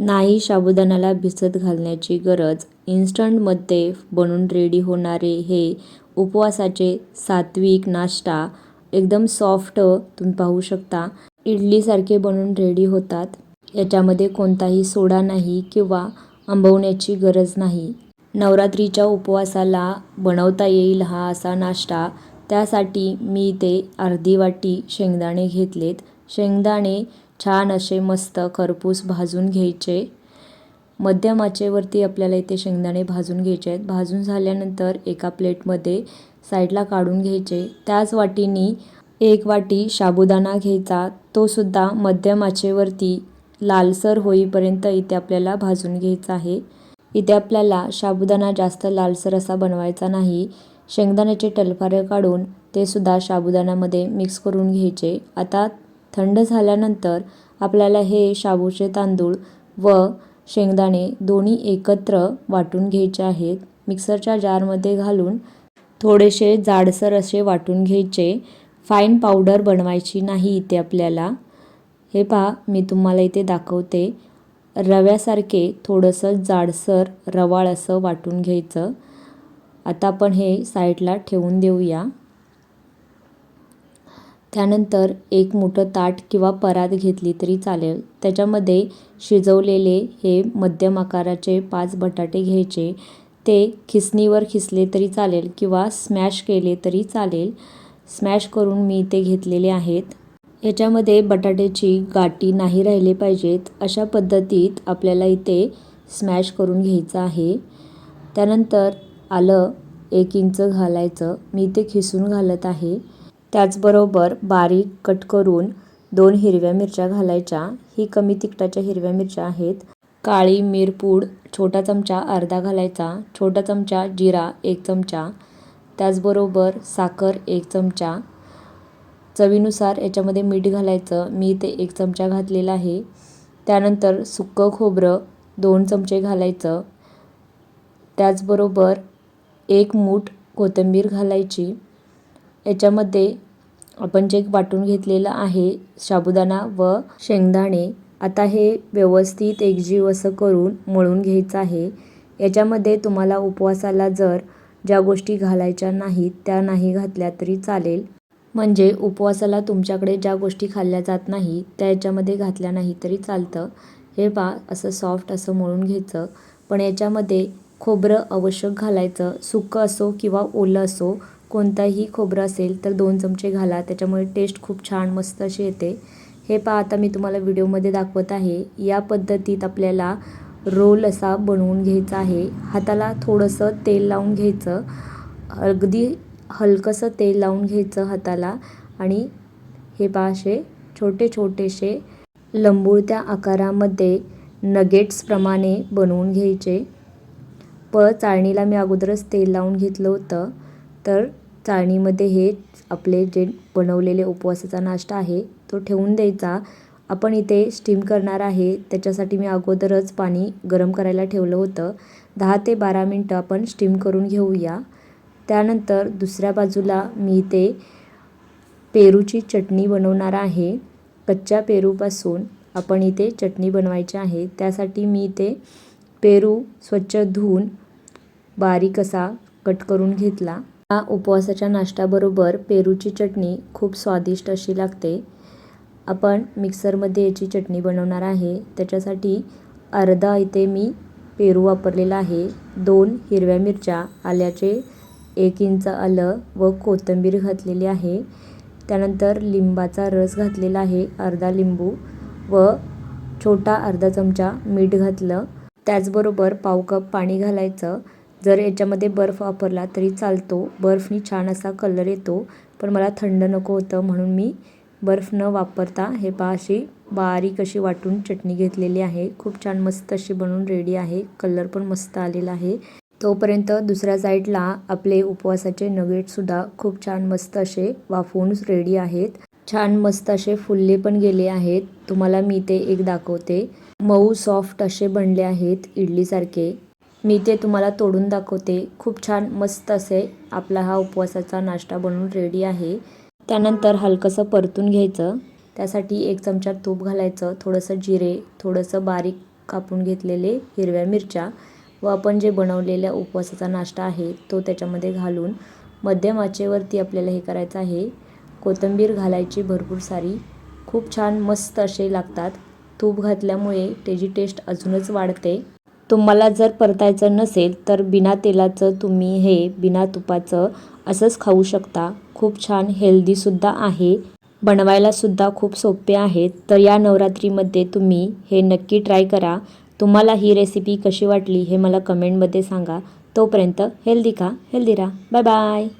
नाही साबुदाण्याला भिजत घालण्याची गरज. इन्स्टंटमध्ये बनून रेडी होणारे हे उपवासाचे सात्विक नाश्ता एकदम सॉफ्ट तुम्ही पाहू शकता. इडलीसारखे बनून रेडी होतात. याच्यामध्ये कोणताही सोडा नाही किंवा आंबवण्याची गरज नाही. नवरात्रीच्या उपवासाला बनवता येईल हा असा नाश्ता. त्यासाठी मी इथे अर्धी वाटी शेंगदाणे घेतलेत. शेंगदाणे छान असे मस्त खरपूस भाजून घ्यायचे. मध्यम आचेवरती आपल्याला इथे शेंगदाणे भाजून घ्यायचे आहेत. भाजून झाल्यानंतर एका प्लेटमध्ये साईडला काढून घ्यायचे. त्याच वाटीनी एक वाटी साबुदाणा घ्यायचा. तो सुद्धा मध्यम आचेवरती लालसर होईपर्यंत इथे आपल्याला भाजून घ्यायचा आहे. इथे आपल्याला साबुदाणा जास्त लालसर असा बनवायचा नाही. शेंगदाण्याचे टलफारे काढून ते सुद्धा साबुदाण्यामध्ये मिक्स करून घ्यायचे. आता थंड झाल्यानंतर आपल्याला हे शाबूचे तांदूळ व शेंगदाणे दोन्ही एकत्र वाटून घ्यायचे आहेत. मिक्सरच्या जारमध्ये घालून थोडेसे जाडसर असे वाटून घ्यायचे. फाईन पावडर बनवायची नाही इथे आपल्याला. हे पहा मी तुम्हाला इथे दाखवते. रव्यासारखे थोडंसं जाडसर रवाळ असं वाटून घ्यायचं. आता आपण हे साईडला ठेवून देऊया. त्यानंतर एक मोठं ताट किंवा परात घेतली तरी चालेल. त्याच्यामध्ये शिजवलेले हे मध्यम आकाराचे पाच बटाटे घ्यायचे. ते खिसणीवर खिसले तरी चालेल किंवा स्मॅश केले तरी चालेल. स्मॅश करून मी ते घेतलेले आहेत. याच्यामध्ये बटाट्याची गाठी नाही राहिले पाहिजेत. अशा पद्धतीत आपल्याला इथे स्मॅश करून घ्यायचं आहे. त्यानंतर आलं एक इंच घालायचं. मी ते खिसून घालत आहे. त्याचबरोबर बारीक कट करून दोन हिरव्या मिरच्या घालायच्या. ही कमी तिखटाच्या हिरव्या मिरच्या आहेत. काळी मिरपूड छोटा चमचा अर्धा घालायचा छोटा चमचा जिरा एक चमचा त्याचबरोबर साखर एक चमचा. चवीनुसार याच्यामध्ये मीठ घालायचं. मी ते एक चमचा घातलेला आहे. त्यानंतर सुक्कं खोबरं दोन चमचे घालायचं. त्याचबरोबर एक मूठ कोथिंबीर घालायची. याच्यामध्ये आपण जे वाटून घेतलेलं आहे साबुदाणा व शेंगदाणे आता हे व्यवस्थित एकजीव असं करून मळून घ्यायचं आहे. याच्यामध्ये तुम्हाला उपवासाला जर ज्या गोष्टी घालायच्या नाहीत त्या नाही घातल्या तरी चालेल. म्हणजे उपवासाला तुमच्याकडे ज्या गोष्टी खाल्ल्या जात नाही त्या याच्यामध्ये घातल्या नाही तरी चालतं. हे पा असं सॉफ्ट असं मळून घ्यायचं. पण याच्यामध्ये खोबरं आवश्यक घालायचं सुकं असो किंवा ओलं असो कोणताही खोबरं असेल तर दोन चमचे घाला. त्याच्यामुळे टेस्ट खूप छान मस्त अशी येते. हे पहा आता मी तुम्हाला व्हिडिओमध्ये दाखवत आहे. या पद्धतीत आपल्याला रोल असा बनवून घ्यायचा आहे. हाताला थोडंसं तेल लावून घ्यायचं. अगदी हलकंसं तेल लावून घ्यायचं हाताला. आणि हे पहा असे छोटे छोटेसे लंबुळत्या आकारामध्ये नगेट्सप्रमाणे बनवून घ्यायचे. प चाळणीला मी अगोदरच तेल लावून घेतलं होतं. तर चाळणीमध्ये हे आपले जे बनवलेले उपवासाचा नाश्ता आहे तो ठेवून द्यायचा. आपण इथे स्टीम करणार आहे त्याच्यासाठी मी अगोदरच पाणी गरम करायला ठेवलं होतं. दहा ते बारा मिनटं आपण स्टीम करून घेऊया. त्यानंतर दुसऱ्या बाजूला मी इथे पेरूची चटणी बनवणार आहे. कच्च्या पेरूपासून आपण इथे चटणी बनवायची आहे. त्यासाठी मी इथे पेरू स्वच्छ धुवून बारीक असा कट करून घेतला. या उपवासाच्या नाश्त्याबरोबर पेरूची चटणी खूप स्वादिष्ट अशी लागते. आपण मिक्सरमध्ये याची चटणी बनवणार आहे. त्याच्यासाठी अर्धा इथे मी पेरू वापरलेला आहे. दोन हिरव्या मिरच्या आल्याचे एक इंच आलं व कोथिंबीर घातलेली आहे. त्यानंतर लिंबाचा रस घातलेला आहे अर्धा लिंबू व छोटा अर्धा चमचा मीठ घातलं. त्याचबरोबर पाव कप पाणी घालायचं. जर याच्यामध्ये बर्फ वापरला तरी चालतो. बर्फनी छान असा कलर येतो. पण मला थंड नको होतं म्हणून मी बर्फ न वापरता हे पहा अशी बारीक अशी वाटून चटणी घेतलेली आहे. खूप छान मस्त अशी बनवून रेडी आहे. कलर पण मस्त आलेला आहे. तोपर्यंत दुसऱ्या साईडला आपले उपवासाचे नगेटसुद्धा खूप छान मस्त असे वाफवून रेडी आहेत. छान मस्त असे फुलले पण गेले आहेत. तुम्हाला मी ते एक दाखवते. मऊ सॉफ्ट असे बनले आहेत इडलीसारखे. मी ते तुम्हाला तोडून दाखवते. खूप छान मस्त असे आपला हा उपवासाचा नाश्ता बनवून रेडी आहे. त्यानंतर हलकंसं परतून घ्यायचं. त्यासाठी एक चमचा तूप घालायचं थोडंसं जिरे थोडंसं बारीक कापून घेतलेले हिरव्या मिरच्या व आपण जे बनवलेल्या उपवासाचा नाश्ता आहे तो त्याच्यामध्ये घालून मध्यम आचेवरती आपल्याला हे करायचं आहे. कोथिंबीर घालायची भरपूर सारी. खूप छान मस्त असे लागतात. तूप घातल्यामुळे त्याची टेस्ट अजूनच वाढते. तुम्हाला जर परतायचं नसेल तर बिना तेलाचं तुम्ही हे बिना तुपाचं असंच खाऊ शकता. खूप छान हेल्दीसुद्धा आहे. बनवायलासुद्धा खूप सोपे आहेत तर या नवरात्रीमध्ये तुम्ही हे नक्की ट्राय करा. तुम्हाला ही रेसिपी कशी वाटली हे मला कमेंटमध्ये सांगा. तोपर्यंत हेल्दी खा हेल्दी राहा. Bye bye.